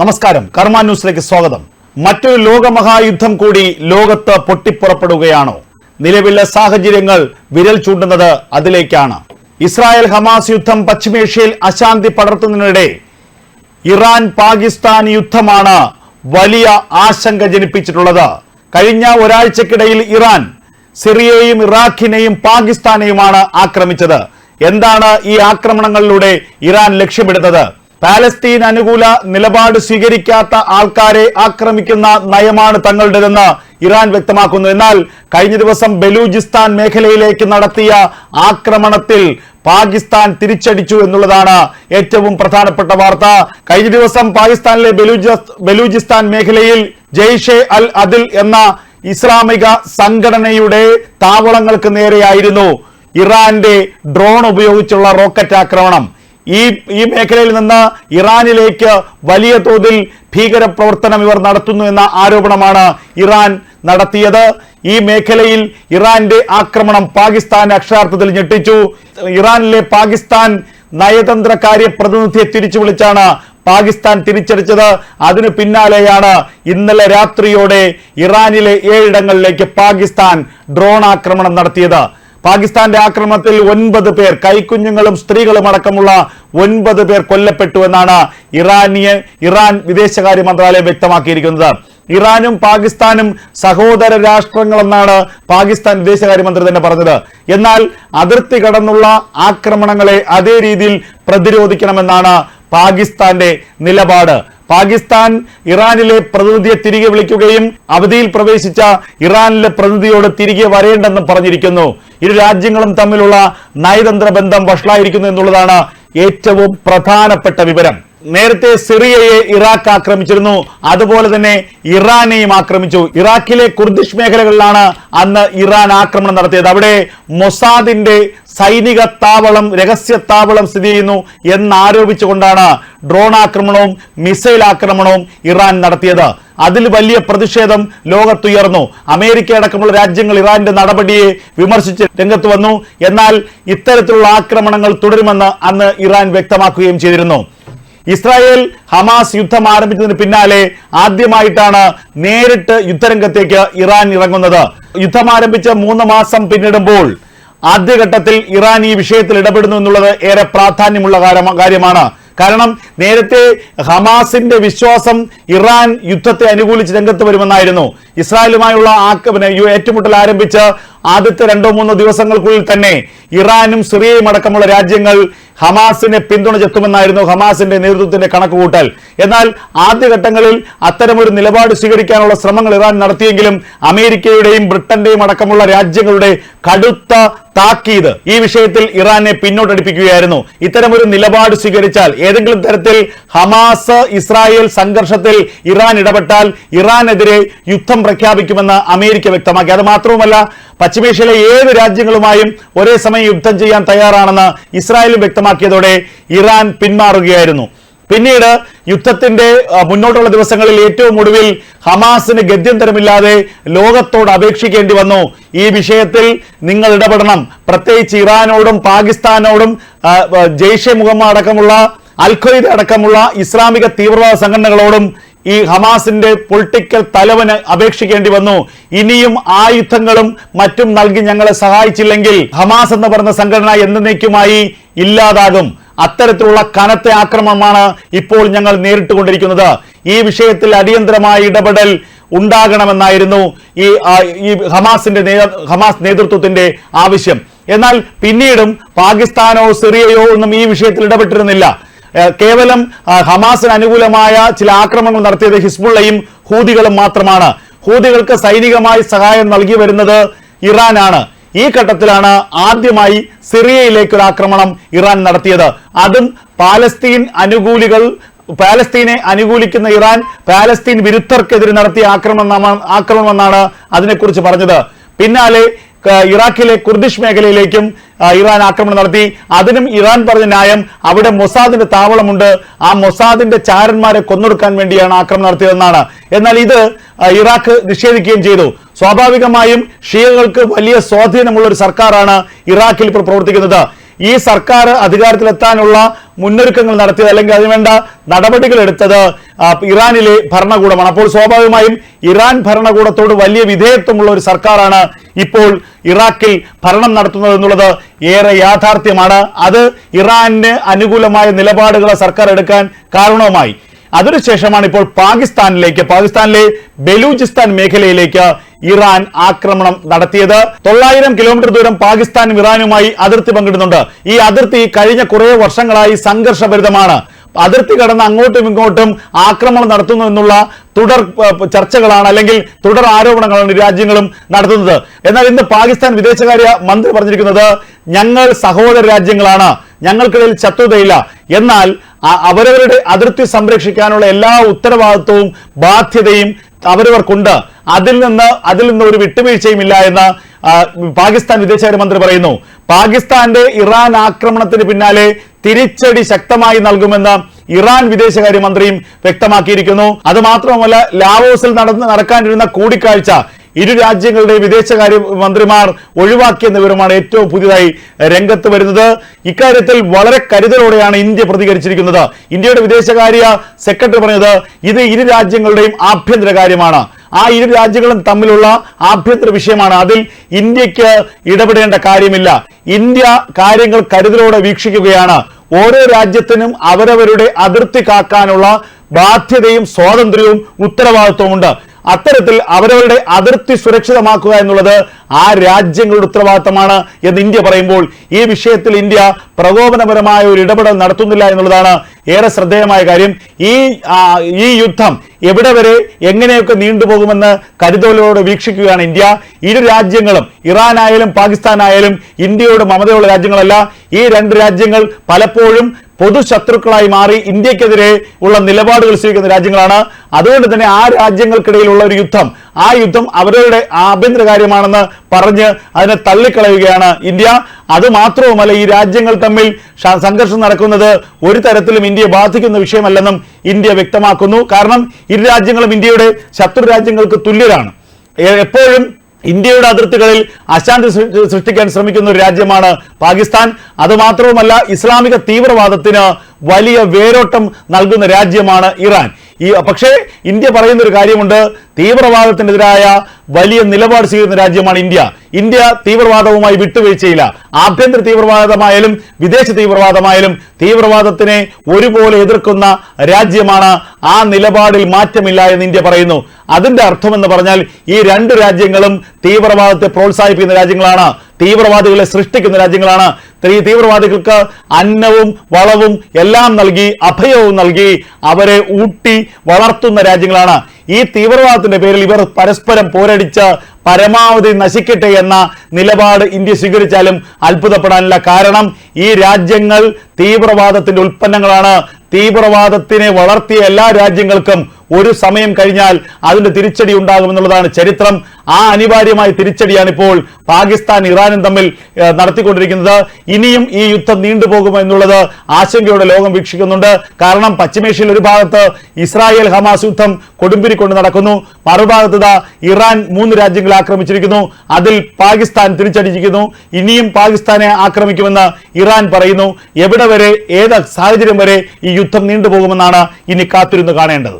നമസ്കാരം. കർമ്മ ന്യൂസിലേക്ക് സ്വാഗതം. മറ്റൊരു ലോകമഹായുദ്ധം കൂടി ലോകത്ത് പൊട്ടിപ്പുറപ്പെടുകയാണോ? നിലവിലെ സാഹചര്യങ്ങൾ വിരൽ ചൂണ്ടുന്നത് അതിലേക്കാണ്. ഇസ്രായേൽ ഹമാസ് യുദ്ധം പശ്ചിമേഷ്യയിൽ അശാന്തി പടർത്തുന്നതിനിടെ ഇറാൻ പാകിസ്ഥാൻ യുദ്ധമാണ് വലിയ ആശങ്ക ജനിപ്പിച്ചിട്ടുള്ളത്. കഴിഞ്ഞ ഒരാഴ്ചക്കിടയിൽ ഇറാൻ സിറിയയെയും ഇറാഖിനെയും പാകിസ്ഥാനെയുമാണ് ആക്രമിച്ചത്. എന്താണ് ഈ ആക്രമണങ്ങളിലൂടെ ഇറാൻ ലക്ഷ്യമിടുന്നത്? പാലസ്തീൻ അനുകൂല നിലപാട് സ്വീകരിക്കാത്ത ആൾക്കാരെ ആക്രമിക്കുന്ന നയമാണ് തങ്ങളുടേതെന്ന് ഇറാൻ വ്യക്തമാക്കുന്നു. എന്നാൽ കഴിഞ്ഞ ദിവസം ബലൂചിസ്ഥാൻ മേഖലയിലേക്ക് നടത്തിയ ആക്രമണത്തിൽ പാകിസ്ഥാൻ തിരിച്ചടിച്ചു എന്നുള്ളതാണ് ഏറ്റവും പ്രധാനപ്പെട്ട വാർത്ത. കഴിഞ്ഞ ദിവസം പാകിസ്ഥാനിലെ ബലൂചി ബലൂചിസ്ഥാൻ മേഖലയിൽ ജെയ്ഷെ അൽ അദിൽ എന്ന ഇസ്ലാമിക സംഘടനയുടെ താവളങ്ങൾക്ക് നേരെയായിരുന്നു ഇറാന്റെ ഡ്രോൺ ഉപയോഗിച്ചുള്ള റോക്കറ്റ് ആക്രമണം. ഈ ഈ മേഖലയിൽ നിന്ന് ഇറാനിലേക്ക് വലിയ തോതിൽ ഭീകരപ്രവർത്തനം ഇവർ നടത്തുന്നു എന്ന ആരോപണമാണ് ഇറാൻ നടത്തിയത്. ഈ മേഖലയിൽ ഇറാന്റെ ആക്രമണം പാകിസ്ഥാൻ അക്ഷരാർത്ഥത്തിൽ ഞെട്ടിച്ചു. ഇറാനിലെ പാകിസ്ഥാൻ നയതന്ത്ര കാര്യ പ്രതിനിധിയെ തിരിച്ചു വിളിച്ചാണ് പാകിസ്ഥാൻ തിരിച്ചടിച്ചത്. അതിനു പിന്നാലെയാണ് ഇന്നലെ രാത്രിയോടെ ഇറാനിലെ ഏഴിടങ്ങളിലേക്ക് പാകിസ്ഥാൻ ഡ്രോൺ ആക്രമണം നടത്തിയത്. പാകിസ്ഥാന്റെ ആക്രമണത്തിൽ ഒൻപത് പേർ കൈക്കുഞ്ഞുങ്ങളും സ്ത്രീകളും അടക്കമുള്ള ഒൻപത് പേർ കൊല്ലപ്പെട്ടു എന്നാണ് ഇറാനിയ ഇറാൻ വിദേശകാര്യ മന്ത്രാലയം വ്യക്തമാക്കിയിരിക്കുന്നത്. ഇറാനും പാകിസ്ഥാനും സഹോദര രാഷ്ട്രങ്ങളെന്നാണ് പാകിസ്ഥാൻ വിദേശകാര്യമന്ത്രി തന്നെ പറഞ്ഞത്. എന്നാൽ അതിർത്തി കടന്നുള്ള ആക്രമണങ്ങളെ അതേ രീതിയിൽ പ്രതിരോധിക്കണമെന്നാണ് പാകിസ്ഥാന്റെ നിലപാട്. പാകിസ്ഥാൻ ഇറാനിലെ പ്രതിനിധിയെ തിരികെ വിളിക്കുകയും അവധിയിൽ പ്രവേശിച്ച ഇറാനിലെ പ്രതിനിധിയോട് തിരികെ വരേണ്ടെന്നും പറഞ്ഞിരിക്കുന്നു. ഇരു രാജ്യങ്ങളും തമ്മിലുള്ള നയതന്ത്ര ബന്ധം വഷളായിരിക്കുന്നു എന്നുള്ളതാണ് ഏറ്റവും പ്രധാനപ്പെട്ട വിവരം. നേരത്തെ സിറിയയെ ഇറാഖ് ആക്രമിച്ചിരുന്നു. അതുപോലെ തന്നെ ഇറാനെയും ആക്രമിച്ചു. ഇറാഖിലെ കുർദിഷ് മേഖലകളിലാണ് അന്ന് ഇറാൻ ആക്രമണം നടത്തിയത്. അവിടെ മൊസാദിന്റെ സൈനിക താവളം രഹസ്യ താവളം സ്ഥിതി ചെയ്യുന്നു എന്നാരോപിച്ചുകൊണ്ടാണ് ഡ്രോൺ ആക്രമണവും മിസൈൽ ആക്രമണവും ഇറാൻ നടത്തിയത്. അതിൽ വലിയ പ്രതിഷേധം ലോകത്തുയർന്നു. അമേരിക്ക അടക്കമുള്ള രാജ്യങ്ങൾ ഇറാന്റെ നടപടിയെ വിമർശിച്ച് രംഗത്ത് വന്നു. എന്നാൽ ഇത്തരത്തിലുള്ള ആക്രമണങ്ങൾ തുടരുമെന്ന് അന്ന് ഇറാൻ വ്യക്തമാക്കുകയും ചെയ്തിരുന്നു. ഇസ്രായേൽ ഹമാസ് യുദ്ധം ആരംഭിച്ചതിന് പിന്നാലെ ആദ്യമായിട്ടാണ് നേരിട്ട് യുദ്ധരംഗത്തേക്ക് ഇറാൻ ഇറങ്ങുന്നത്. യുദ്ധം ആരംഭിച്ച് മൂന്ന് മാസം പിന്നിടുമ്പോൾ ആദ്യഘട്ടത്തിൽ ഇറാൻ ഈ വിഷയത്തിൽ ഇടപെടുന്നു എന്നുള്ളത് ഏറെ പ്രാധാന്യമുള്ള കാര്യമാണ്. കാരണം നേരത്തെ ഹമാസിന്റെ വിശ്വാസം ഇറാൻ യുദ്ധത്തെ അനുകൂലിച്ച് രംഗത്ത് വരുമെന്നായിരുന്നു. ഇസ്രായേലുമായുള്ള ആക്രമണ ഏറ്റുമുട്ടൽ ആരംഭിച്ച് ആദ്യത്തെ രണ്ടോ മൂന്നോ ദിവസങ്ങൾക്കുള്ളിൽ തന്നെ ഇറാനും സിറിയയും അടക്കമുള്ള രാജ്യങ്ങൾ ഹമാസിനെ പിന്തുണച്ചെത്തുമെന്നായിരുന്നു ഹമാസിന്റെ നേതൃത്വത്തിന്റെ കണക്കുകൂട്ടൽ. എന്നാൽ ആദ്യഘട്ടങ്ങളിൽ അത്തരമൊരു നിലപാട് സ്വീകരിക്കാനുള്ള ശ്രമങ്ങൾ ഇറാൻ നടത്തിയെങ്കിലും അമേരിക്കയുടെയും ബ്രിട്ടന്റെയും അടക്കമുള്ള രാജ്യങ്ങളുടെ കടുത്ത താക്കീത്. ഈ വിഷയത്തിൽ ഇറാനെ പിന്നോട്ടടിപ്പിക്കുകയായിരുന്നു. ഇത്തരമൊരു നിലപാട് സ്വീകരിച്ചാൽ ഏതെങ്കിലും തരത്തിൽ ഹമാസ് ഇസ്രായേൽ സംഘർഷത്തിൽ ഇറാൻ ഇടപെട്ടാൽ ഇറാനെതിരെ യുദ്ധം പ്രഖ്യാപിക്കുമെന്ന് അമേരിക്ക വ്യക്തമാക്കി. അത് മാത്രവുമല്ല പശ്ചിമേഷ്യയിലെ ഏത് രാജ്യങ്ങളുമായും ഒരേ സമയം യുദ്ധം ചെയ്യാൻ തയ്യാറാണെന്ന് ഇസ്രായേലും വ്യക്തമാക്കിയതോടെ ഇറാൻ പിന്മാറുകയായിരുന്നു. പിന്നീട് യുദ്ധത്തിന്റെ മുന്നോട്ടുള്ള ദിവസങ്ങളിൽ ഏറ്റവും ഒടുവിൽ ഹമാസിന് ഗത്യന്തരമില്ലാതെ ലോകത്തോട് അപേക്ഷിക്കേണ്ടി വന്നു. ഈ വിഷയത്തിൽ നിങ്ങൾ ഇടപെടണം. പ്രത്യേകിച്ച് ഇറാനോടും പാകിസ്ഥാനോടും ജെയ്ഷെ മുഹമ്മദ് അടക്കമുള്ള അൽഖയ്ദ അടക്കമുള്ള ഇസ്ലാമിക തീവ്രവാദ സംഘടനകളോടും ഈ ഹമാസിന്റെ പൊളിറ്റിക്കൽ തലവന് അപേക്ഷിക്കേണ്ടി വന്നു. ഇനിയും ആയുധങ്ങളും മറ്റും നൽകി ഞങ്ങളെ സഹായിച്ചില്ലെങ്കിൽ ഹമാസ് എന്ന് പറഞ്ഞ സംഘടന എന്നേക്കുമായി ഇല്ലാതാകും. അത്തരത്തിലുള്ള കനത്ത ആക്രമണമാണ് ഇപ്പോൾ ഞങ്ങൾ നേരിട്ടുകൊണ്ടിരിക്കുന്നത്. ഈ വിഷയത്തിൽ അടിയന്തരമായ ഇടപെടൽ ഉണ്ടാകണമെന്നായിരുന്നു ഈ ഈ ഹമാസിന്റെ ഹമാസ് നേതൃത്വത്തിന്റെ ആവശ്യം. എന്നാൽ പിന്നീടും പാകിസ്ഥാനോ സിറിയയോ ഒന്നും ഈ വിഷയത്തിൽ ഇടപെട്ടിരുന്നില്ല. കേവലം ഹമാസിന് അനുകൂലമായ ചില ആക്രമണങ്ങൾ നടത്തിയത് ഹിസ്ബുള്ളയും ഹൂതികളും മാത്രമാണ്. ഹൂതികൾക്ക് സൈനികമായി സഹായം നൽകി വരുന്നത് ഇറാനാണ്. ഈ ഘട്ടത്തിലാണ് ആദ്യമായി സിറിയയിലേക്ക് ഒരു ആക്രമണം ഇറാൻ നടത്തിയത്. അതും പാലസ്തീൻ അനുകൂലികൾ പാലസ്തീനെ അനുകൂലിക്കുന്ന ഇറാൻ പാലസ്തീൻ വിരുദ്ധർക്കെതിരെ നടത്തിയ ആക്രമണം ആക്രമണമെന്നാണ് അതിനെക്കുറിച്ച് പറഞ്ഞത്. പിന്നാലെ ഇറാഖിലെ കുർദിഷ് മേഖലയിലേക്കും ഇറാൻ ആക്രമണം നടത്തി. അതിനും ഇറാൻ പറഞ്ഞ ന്യായം അവിടെ മൊസാദിന്റെ താവളമുണ്ട്. ആ മൊസാദിന്റെ ചാരന്മാരെ കൊന്നൊടുക്കാൻ വേണ്ടിയാണ് ആക്രമണം നടത്തിയതെന്നാണ്. എന്നാൽ ഇത് ഇറാഖ് നിഷേധിക്കുകയും ചെയ്തു. സ്വാഭാവികമായും ഷിയകൾക്ക് വലിയ സ്വാധീനമുള്ള ഒരു സർക്കാരാണ് ഇറാഖിൽ ഇപ്പോൾ പ്രവർത്തിക്കുന്നത്. ഈ സർക്കാർ അധികാരത്തിലെത്താനുള്ള മുന്നൊരുക്കങ്ങൾ നടത്തിയത് അല്ലെങ്കിൽ അതിനുവേണ്ട നടപടികൾ എടുത്തത് ഇറാനിലെ ഭരണകൂടമാണ്. അപ്പോൾ സ്വാഭാവികമായും ഇറാൻ ഭരണകൂടത്തോട് വലിയ വിധേയത്വമുള്ള ഒരു സർക്കാരാണ് ഇപ്പോൾ ഇറാഖിൽ ഭരണം നടത്തുന്നത് എന്നുള്ളത് ഏറെ യാഥാർത്ഥ്യമാണ്. അത് ഇറാന് അനുകൂലമായ നിലപാടുകൾ സർക്കാർ എടുക്കാൻ കാരണവുമായി. അതിനുശേഷമാണ് ഇപ്പോൾ പാകിസ്ഥാനിലേക്ക് പാകിസ്ഥാനിലെ ബലൂചിസ്ഥാൻ മേഖലയിലേക്ക് ഇറാൻ ആക്രമണം നടത്തിയത്. തൊള്ളായിരം കിലോമീറ്റർ ദൂരം പാകിസ്ഥാനും ഇറാനുമായി അതിർത്തി പങ്കിടുന്നുണ്ട്. ഈ അതിർത്തി കഴിഞ്ഞ കുറേ വർഷങ്ങളായി സംഘർഷഭരിതമാണ്. അതിർത്തി കടന്ന് അങ്ങോട്ടും ഇങ്ങോട്ടും ആക്രമണം നടത്തുന്നു എന്നുള്ള തുടർ ചർച്ചകളാണ് അല്ലെങ്കിൽ തുടർ ആരോപണങ്ങളാണ് രാജ്യങ്ങളും നടത്തുന്നത്. എന്നാൽ ഇന്ന് പാകിസ്ഥാൻ വിദേശകാര്യ മന്ത്രി പറഞ്ഞിരിക്കുന്നത് ഞങ്ങൾ സഹോദര രാജ്യങ്ങളാണ്. ഞങ്ങൾക്കിടയിൽ ശത്രുതയില്ല. എന്നാൽ അവരവരുടെ അതിർത്തി സംരക്ഷിക്കാനുള്ള എല്ലാ ഉത്തരവാദിത്വവും ബാധ്യതയും അവരവർക്കുണ്ട്. അതിൽ നിന്ന് അതിൽ നിന്ന് ഒരു വിട്ടുവീഴ്ചയും ഇല്ല എന്ന് പാകിസ്ഥാൻ വിദേശകാര്യമന്ത്രി പറയുന്നു. പാകിസ്ഥാന്റെ ഇറാൻ ആക്രമണത്തിന് പിന്നാലെ തിരിച്ചടി ശക്തമായി നൽകുമെന്ന് ഇറാൻ വിദേശകാര്യമന്ത്രിയും വ്യക്തമാക്കിയിരിക്കുന്നു. അത് മാത്രമല്ല ലാവോസിൽ നടന്ന് നടക്കാനിരുന്ന കൂടിക്കാഴ്ച ഇരു രാജ്യങ്ങളുടെയും വിദേശകാര്യ മന്ത്രിമാർ ഒഴിവാക്കിയെന്ന വിവരമാണ് ഏറ്റവും പുതിയതായി രംഗത്ത് വരുന്നത്. ഇക്കാര്യത്തിൽ വളരെ കരുതലോടെയാണ് ഇന്ത്യ പ്രതികരിച്ചിരിക്കുന്നത്. ഇന്ത്യയുടെ വിദേശകാര്യ സെക്രട്ടറി പറഞ്ഞത് ഇത് ഇരു രാജ്യങ്ങളുടെയും ആഭ്യന്തര കാര്യമാണ്. ആ ഇരു രാജ്യങ്ങളും തമ്മിലുള്ള ആഭ്യന്തര വിഷയമാണ്. അതിൽ ഇന്ത്യയ്ക്ക് ഇടപെടേണ്ട കാര്യമില്ല. ഇന്ത്യ കാര്യങ്ങൾ കരുതലോടെ വീക്ഷിക്കുകയാണ്. ഓരോ രാജ്യത്തിനും അവരവരുടെ അതിർത്തി കാക്കാനുള്ള ബാധ്യതയും സ്വാതന്ത്ര്യവും ഉത്തരവാദിത്വമുണ്ട് അത്തരത്തിൽ അവരവരുടെ അതിർത്തി സുരക്ഷിതമാക്കുക എന്നുള്ളത് ആ രാജ്യങ്ങളുടെ ഉത്തരവാദിത്തമാണ് എന്ന് ഇന്ത്യ പറയുമ്പോൾ ഈ വിഷയത്തിൽ ഇന്ത്യ പ്രകോപനപരമായ ഒരു ഇടപെടൽ നടത്തുന്നില്ല എന്നുള്ളതാണ് ഏറെ ശ്രദ്ധേയമായ കാര്യം ഈ ഈ യുദ്ധം എവിടെ വരെ എങ്ങനെയൊക്കെ നീണ്ടുപോകുമെന്ന് കരുതലോടെ വീക്ഷിക്കുകയാണ് ഇന്ത്യ. ഇരു രാജ്യങ്ങളും ഇറാനായാലും പാകിസ്ഥാനായാലും ഇന്ത്യയോട് മമതയുള്ള രാജ്യങ്ങളല്ല. ഈ രണ്ട് രാജ്യങ്ങൾ പലപ്പോഴും പൊതു ശത്രുക്കളായി മാറി ഇന്ത്യക്കെതിരെ ഉള്ള നിലപാടുകൾ സ്വീകരിക്കുന്ന രാജ്യങ്ങളാണ്. അതുകൊണ്ട് തന്നെ ആ രാജ്യങ്ങൾക്കിടയിലുള്ള ഒരു യുദ്ധം ആ യുദ്ധം അവരുടെ ആഭ്യന്തര കാര്യമാണെന്ന് പറഞ്ഞ് അതിനെ തള്ളിക്കളയുകയാണ് ഇന്ത്യ. അത് മാത്രവുമല്ല ഈ രാജ്യങ്ങൾ തമ്മിൽ സംഘർഷം നടക്കുന്നത് ഒരു തരത്തിലും ഇന്ത്യയെ ബാധിക്കുന്ന വിഷയമല്ലെന്നും ഇന്ത്യ വ്യക്തമാക്കുന്നു. കാരണം ഇരു രാജ്യങ്ങളും ഇന്ത്യയുടെ ശത്രു രാജ്യങ്ങൾക്ക് തുല്യരാണ്. എപ്പോഴും ഇന്ത്യയുടെ അതിർത്തികളിൽ അശാന്തി സൃഷ്ടിക്കാൻ ശ്രമിക്കുന്ന ഒരു രാജ്യമാണ് പാകിസ്ഥാൻ. അതുമാത്രവുമല്ല ഇസ്ലാമിക തീവ്രവാദത്തിന് വലിയ വേരോട്ടം നൽകുന്ന രാജ്യമാണ് ഇറാൻ. ഈ പക്ഷേ ഇന്ത്യ പറയുന്ന ഒരു കാര്യമുണ്ട്. തീവ്രവാദത്തിനെതിരായ വലിയ നിലപാട് സ്വീകരിക്കുന്ന രാജ്യമാണ് ഇന്ത്യ. ഇന്ത്യ തീവ്രവാദവുമായി വിട്ടുവീഴ്ചയില്ല. ആഭ്യന്തര തീവ്രവാദമായാലും വിദേശ തീവ്രവാദമായാലും തീവ്രവാദത്തിനെ ഒരുപോലെ എതിർക്കുന്ന രാജ്യമാണ് ആ നിലപാടിൽ മാറ്റമില്ല എന്ന് ഇന്ത്യ പറയുന്നു. അതിന്റെ അർത്ഥമെന്ന് പറഞ്ഞാൽ ഈ രണ്ട് രാജ്യങ്ങളും തീവ്രവാദത്തെ പ്രോത്സാഹിപ്പിക്കുന്ന രാജ്യങ്ങളാണ്. തീവ്രവാദികളെ സൃഷ്ടിക്കുന്ന രാജ്യങ്ങളാണ്. തീ- തീവ്രവാദികൾക്ക് അന്നവും വളവും എല്ലാം നൽകി അഭയവും നൽകി അവരെ ഊട്ടി വളർത്തുന്ന രാജ്യങ്ങളാണ്. ഈ തീവ്രവാദത്തിന്റെ പേരിൽ ഇവർ പരസ്പരം പോരടിച്ച് പരമാവധി നശിക്കട്ടെ എന്ന നിലപാട് ഇന്ത്യ സ്വീകരിച്ചാലും അത്ഭുതപ്പെടാനില്ല. കാരണം ഈ രാജ്യങ്ങൾ തീവ്രവാദത്തിന്റെ ഉൽപ്പന്നങ്ങളാണ്. തീവ്രവാദത്തിനെ വളർത്തിയ എല്ലാ രാജ്യങ്ങൾക്കും ഒരു സമയം കഴിഞ്ഞാൽ അതിന്റെ തിരിച്ചടി ഉണ്ടാകുമെന്നുള്ളതാണ് ചരിത്രം. ആ അനിവാര്യമായ തിരിച്ചടിയാണ് ഇപ്പോൾ പാകിസ്ഥാൻ ഇറാനും തമ്മിൽ നടത്തിക്കൊണ്ടിരിക്കുന്നത്. ഇനിയും ഈ യുദ്ധം നീണ്ടുപോകുമോ എന്നുള്ളത് ആശങ്കയോടെ ലോകം വീക്ഷിക്കുന്നുണ്ട്. കാരണം പശ്ചിമേഷ്യയിൽ ഒരു ഭാഗത്ത് ഇസ്രായേൽ ഹമാസ് യുദ്ധം കൊടുമ്പിരിക്കൊണ്ട് നടക്കുന്നു. മറുഭാഗത്ത് ഇറാൻ മൂന്ന് രാജ്യങ്ങളെ ആക്രമിച്ചിരിക്കുന്നു. അതിൽ പാകിസ്ഥാൻ തിരിച്ചടിച്ചിരിക്കുന്നു. ഇനിയും പാകിസ്ഥാനെ ആക്രമിക്കുമെന്ന് ഇറാൻ പറയുന്നു. എവിടെ വരെ ഏത് സാഹചര്യം വരെ ഈ യുദ്ധം നീണ്ടുപോകുമെന്നാണ് ഇനി കാത്തിരുന്ന് കാണേണ്ടത്.